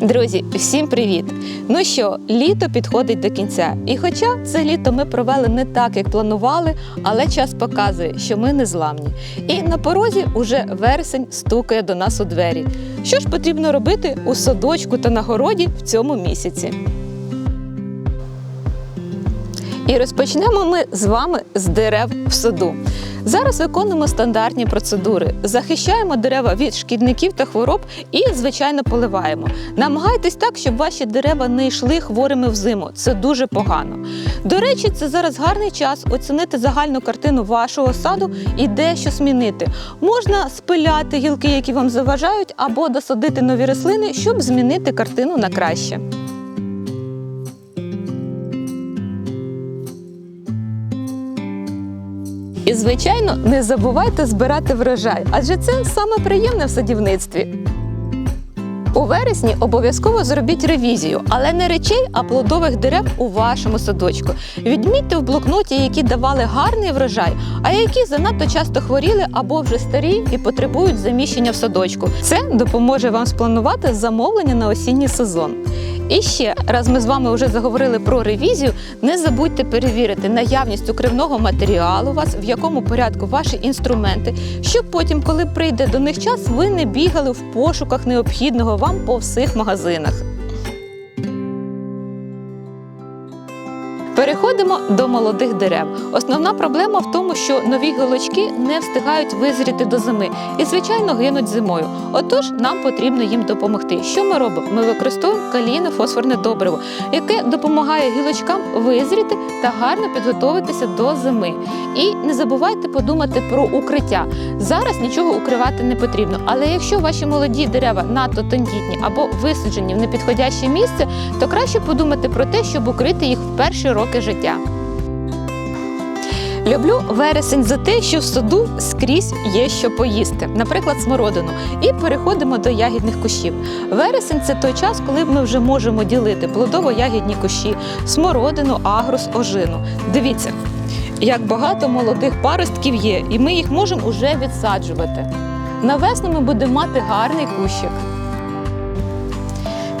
Друзі, всім привіт! Ну що, літо підходить до кінця. І хоча це літо ми провели не так, як планували, але час показує, що ми не зламні. І на порозі уже вересень стукає до нас у двері. Що ж потрібно робити у садочку та на городі в цьому місяці? І розпочнемо ми з вами з дерев в саду. Зараз виконуємо стандартні процедури, захищаємо дерева від шкідників та хвороб і, звичайно, поливаємо. Намагайтесь так, щоб ваші дерева не йшли хворими в зиму. Це дуже погано. До речі, це зараз гарний час оцінити загальну картину вашого саду і дещо змінити. Можна спиляти гілки, які вам заважають, або досадити нові рослини, щоб змінити картину на краще. І, звичайно, не забувайте збирати врожай, адже це саме приємне в садівництві. У вересні обов'язково зробіть ревізію, але не речей, а плодових дерев у вашому садочку. Відмітьте в блокноті, які давали гарний врожай, а які занадто часто хворіли або вже старі і потребують заміщення в садочку. Це допоможе вам спланувати замовлення на осінній сезон. І ще раз ми з вами вже заговорили про ревізію. Не забудьте перевірити наявність укривного матеріалу у вас, в якому порядку ваші інструменти, щоб потім, коли прийде до них час, ви не бігали в пошуках необхідного вам по всіх магазинах. Переходимо до молодих дерев. Основна проблема в тому, що нові гілочки не встигають визріти до зими і, звичайно, гинуть зимою. Отож, нам потрібно їм допомогти. Що ми робимо? Ми використовуємо калійне фосфорне добриво, яке допомагає гілочкам визріти та гарно підготуватися до зими. І не забувайте подумати про укриття. Зараз нічого укривати не потрібно, але якщо ваші молоді дерева надто тендітні або висаджені в непідходяще місце, то краще подумати про те, щоб укрити їх в перші роки життя. Люблю вересень за те, що в саду скрізь є що поїсти, наприклад, смородину. І переходимо до ягідних кущів. Вересень це той час, коли ми вже можемо ділити плодово-ягідні кущі, смородину, агрус, ожину. Дивіться, як багато молодих паростків є, і ми їх можемо уже відсаджувати. На весну ми будемо мати гарний кущик.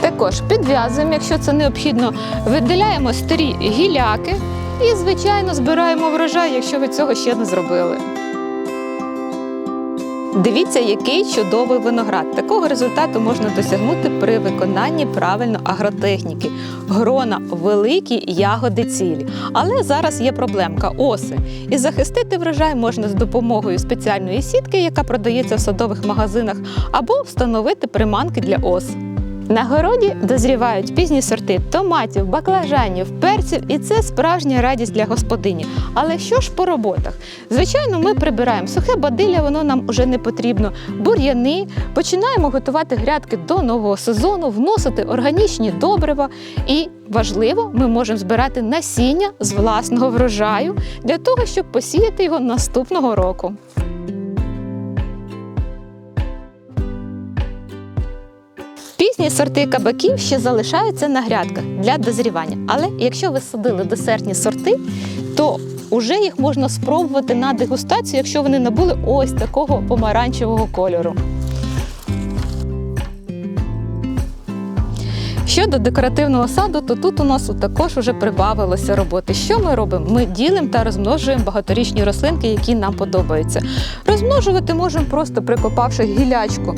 Також підв'язуємо, якщо це необхідно, виділяємо старі гіляки і, звичайно, збираємо врожай, якщо ви цього ще не зробили. Дивіться, який чудовий виноград. Такого результату можна досягнути при виконанні правильно агротехніки. Грона великі, ягоди цілі. Але зараз є проблемка оси. І захистити врожай можна з допомогою спеціальної сітки, яка продається в садових магазинах, або встановити приманки для ос. На городі дозрівають пізні сорти томатів, баклажанів, перців, і це справжня радість для господині. Але що ж по роботах? Звичайно, ми прибираємо сухе бадилля, воно нам уже не потрібно, бур'яни, починаємо готувати грядки до нового сезону, вносити органічні добрива. І важливо, ми можемо збирати насіння з власного врожаю для того, щоб посіяти його наступного року. Пізні сорти кабаків ще залишаються на грядках для дозрівання. Але якщо ви садили десертні сорти, то вже їх можна спробувати на дегустацію, якщо вони набули ось такого помаранчевого кольору. Щодо декоративного саду, то тут у нас також вже прибавилося роботи. Що ми робимо? Ми ділимо та розмножуємо багаторічні рослинки, які нам подобаються. Розмножувати можемо просто прикопавши гілячку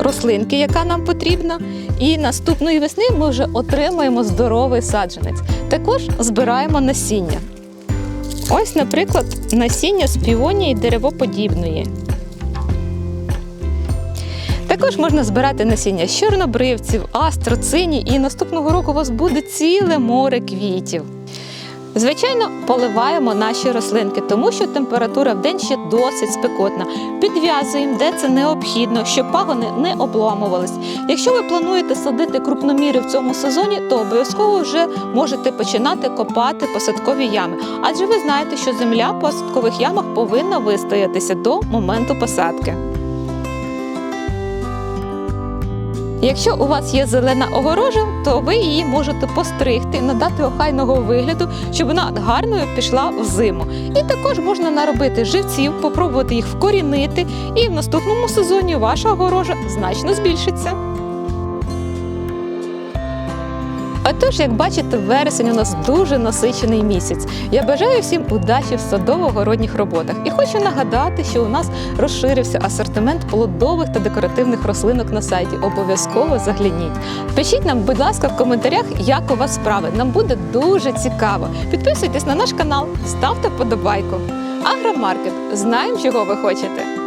рослинки, яка нам потрібна. І наступної весни ми вже отримаємо здоровий саджанець. Також збираємо насіння. Ось, наприклад, насіння з півонії деревоподібної. Також можна збирати насіння чорнобривців, астроцині, і наступного року у вас буде ціле море квітів. Звичайно, поливаємо наші рослинки, тому що температура в день ще досить спекотна. Підв'язуємо, де це необхідно, щоб пагони не обламувались. Якщо ви плануєте садити крупноміри в цьому сезоні, то обов'язково вже можете починати копати посадкові ями. Адже ви знаєте, що земля в посадкових ямах повинна вистоятися до моменту посадки. Якщо у вас є зелена огорожа, то ви її можете постригти, надати охайного вигляду, щоб вона гарною пішла в зиму. І також можна наробити живців, попробувати їх вкорінити, і в наступному сезоні ваша огорожа значно збільшиться. Отож, як бачите, вересень у нас дуже насичений місяць. Я бажаю всім удачі в садово-городніх роботах і хочу нагадати, що у нас розширився асортимент плодових та декоративних рослинок на сайті. Обов'язково загляніть. Пишіть нам, будь ласка, в коментарях, як у вас справи. Нам буде дуже цікаво. Підписуйтесь на наш канал, ставте подобайку. Агромаркет. Знаємо, чого ви хочете.